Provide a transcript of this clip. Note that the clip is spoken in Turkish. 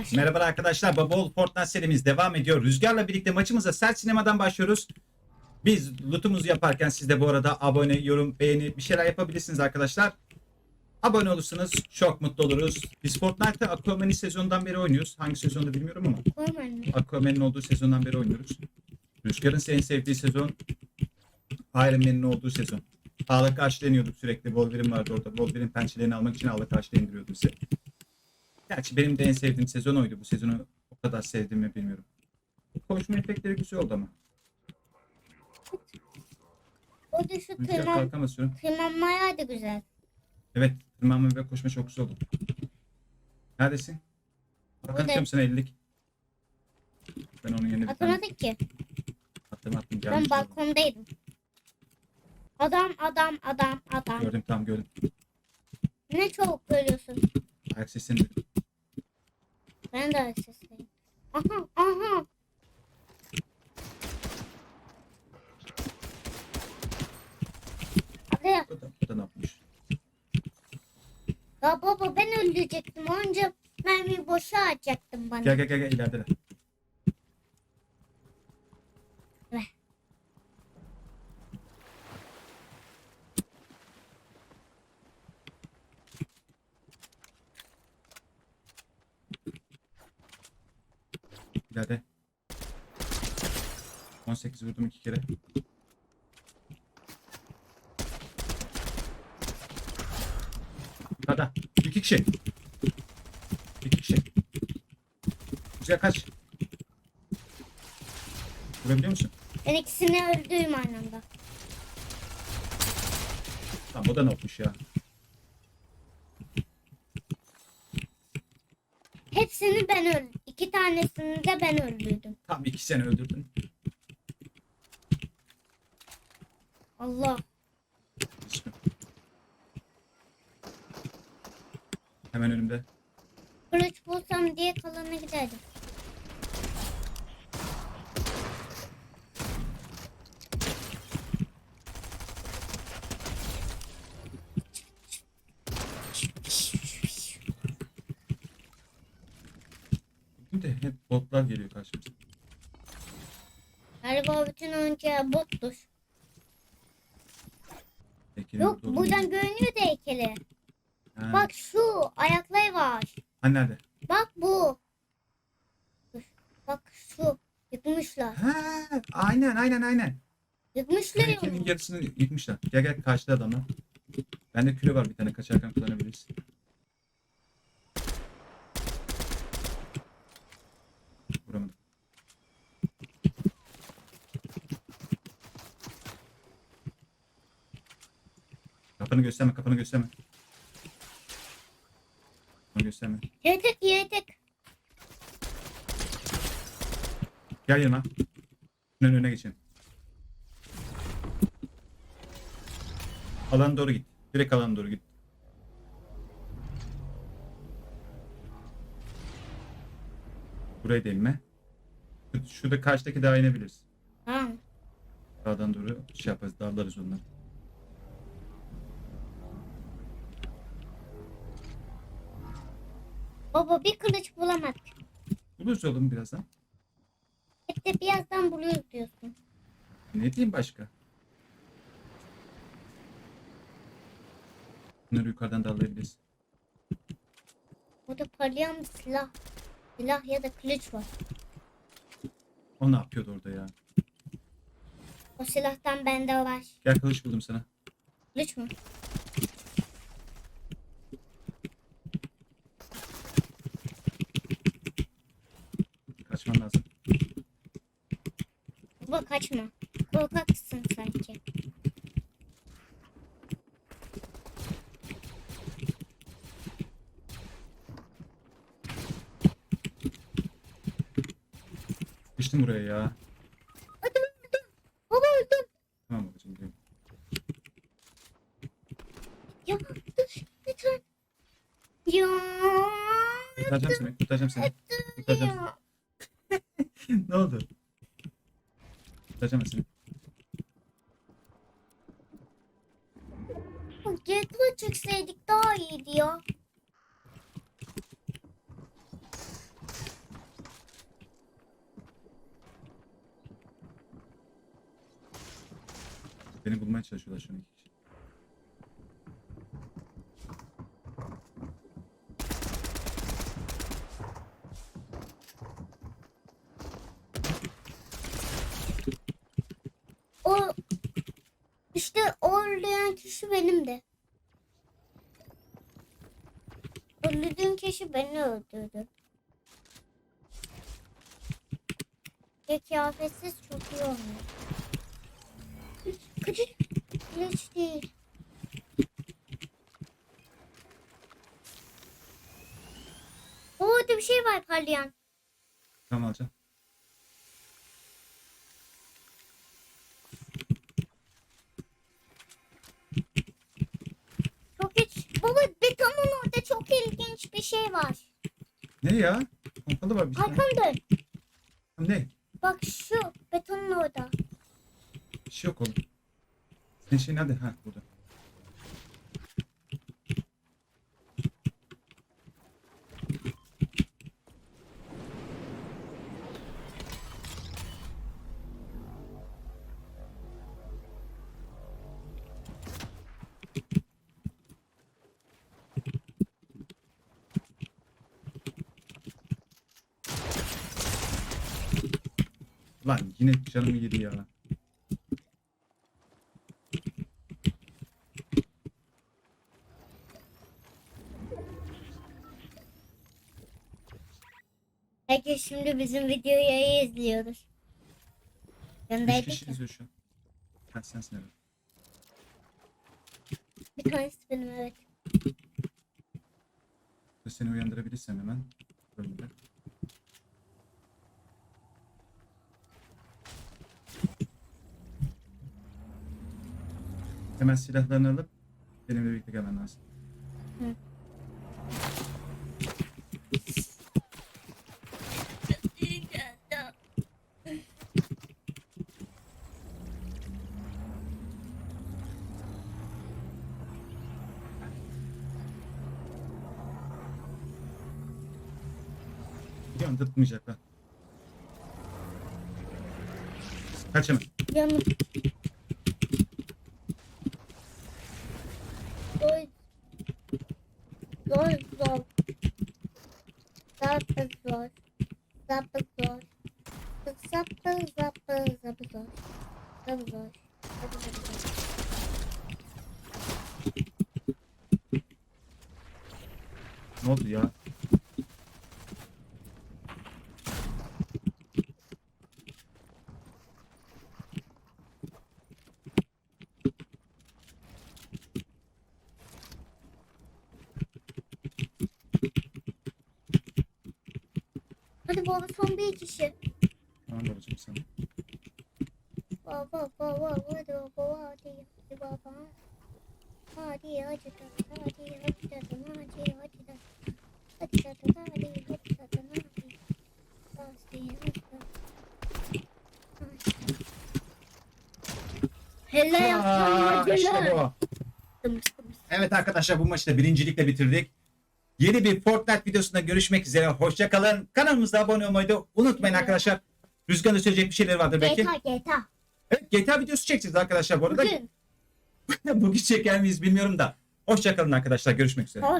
Başla. Merhaba arkadaşlar. Bubble Fortnite serimiz devam ediyor. Rüzgar'la birlikte maçımıza Sert Sinema'dan başlıyoruz. Biz lootumuzu yaparken siz de bu arada abone, yorum, beğeni bir şeyler yapabilirsiniz arkadaşlar. Abone olursanız çok mutlu oluruz. Biz Fortnite'ı Aquaman'in sezonundan beri oynuyoruz. Hangi sezonda bilmiyorum ama anne. Aquaman'in olduğu sezondan beri oynuyoruz. Rüzgar'ın en sevdiği sezon Iron Man'in olduğu sezon. Ağla karşıda iniyorduk sürekli. Wolverine vardı orada. Wolverine pençelerini almak için ağla karşıda indiriyordum size. Gerçi benim de en sevdiğim sezon oydu. Bu sezonu o kadar sevdiğimi bilmiyorum. Bu koşma efektleri güzel oldu ama. O da şu Rüzgar tırman, tırmanmaya da güzel. Evet. Tırmanma ve koşma çok güzel oldu. Neredesin? Bakın Burada. atıyorum sana 50'lik. Ben onun yerine bir tane Atamadık ki. attım attım. Ben Gelmiş balkondaydım. Adam adam adam adam. Gördüm tamam gördüm. Ne çabuk görüyorsun. Ayak sesini duydum. Ben de seslerim. Aha aha. Hadi Bu da, ne yapmış? ya baba ben öldürecektim. Önce mermiyi boşa atacaktın bana. Gel gel gel gel ileride de. Ver. İleride. 18 vurdum iki kere. Kada. İki kişi. İki kişi. Güzel kaç. Vurabiliyor musun? Ben ikisini öldürdüm aynı anda. Tamam o da ne olmuş ya. Hepsini ben öldürdüm. İki tanesini de ben öldürdüm. Tam iki sene öldürdün. Allah. Hemen önümde. Kılıç bulsam diye kalana giderdim. De hep botlar geliyor karşımıza. Galiba bütün oyuncuya bottur. Ekinin Yok buradan görünüyor da heykeli. Ha. Bak şu ayakları var. Hani nerede? Bak bu. Dur. Bak şu. Yıkmışlar. Ha, aynen aynen aynen. Yıkmışlar Heykelin onu. yarısını yıkmışlar. Gel gel karşıda adamlar. Bende küre var bir tane kaçarken kullanabiliriz. Kafanı gösterme, kafanı gösterme. Kafanı gösterme. Yırtık yırtık. Gel yanıma. Şunun önüne geçelim. Alana doğru git. Direkt alana doğru git. Buraya. Şu- Şurada karşıdaki dağa inebiliriz. Tamam. Dağdan doğru şey yaparız, dağlarız onları. Baba bir kılıç bulamadık. Buluruz oğlum birazdan. Hep de birazdan buluyoruz diyorsun. Ne diyeyim başka? Bunları yukarıdan dağlayabiliriz. Burada parlayan bir silah. Silah ya da kılıç var. O ne yapıyordu orada ya? O silahtan bende var. Gel kılıç buldum sana. Kılıç mı? Kaçman lazım. Baba kaçma. Korkaksın sanki. Geçtim buraya ya. Öldüm öldüm. Baba öldüm. Tamam babacığım. gidelim. Ya dur lütfen. Ya. Kurtaracağım seni. Kurtaracağım seni. Kurtaracağım seni. ne oldu? Kaçamam seni. Jet'le çekseydik daha iyiydi ya. Beni bulmaya çalışıyorlar şu an. Kişi benim de. Öldürdüğüm kişi beni öldürdü. Ve kıyafetsiz çok iyi olmuyor. Kaçır. Hiç değil. Orada bir şey var parlayan. Tamam alacağım. Çok hiç. Baba betonun orada çok ilginç bir şey var. Ne ya? Pompalı var bir tane. Arkan dön. Ne? Bak şu betonun orada. Bir şey yok oğlum. Senin şeyin nerede? Ha burada. Lan yine canımı yedi ya. Herkes şimdi bizim videoyu izliyordur. Üç Gönderdik kişi ya. izliyor şu an. Ha sensin evet. Bir tanesi benim evet. Seni uyandırabilirsem hemen. Böyle. Hemen silahlarını alıp benimle birlikte gelmen lazım. Yandırtmayacaklar. Kaç hemen. Yanım. var. Tabi var. Tabi tabi. Ne oldu ya? Hadi baba son bir kişi. Tamam babacığım sana. Hele Aa, yapsam işte bu. Evet arkadaşlar bu maçı da birincilikle bitirdik. Yeni bir Fortnite videosunda görüşmek üzere. Hoşça kalın. Kanalımıza abone olmayı da unutmayın arkadaşlar. Rüzgar'ın söyleyecek bir şeyler vardır belki. GTA GTA. Evet GTA videosu çekeceğiz arkadaşlar bu arada. Bugün. Bugün çeker miyiz bilmiyorum da. Hoşça kalın arkadaşlar. Görüşmek üzere. Hoş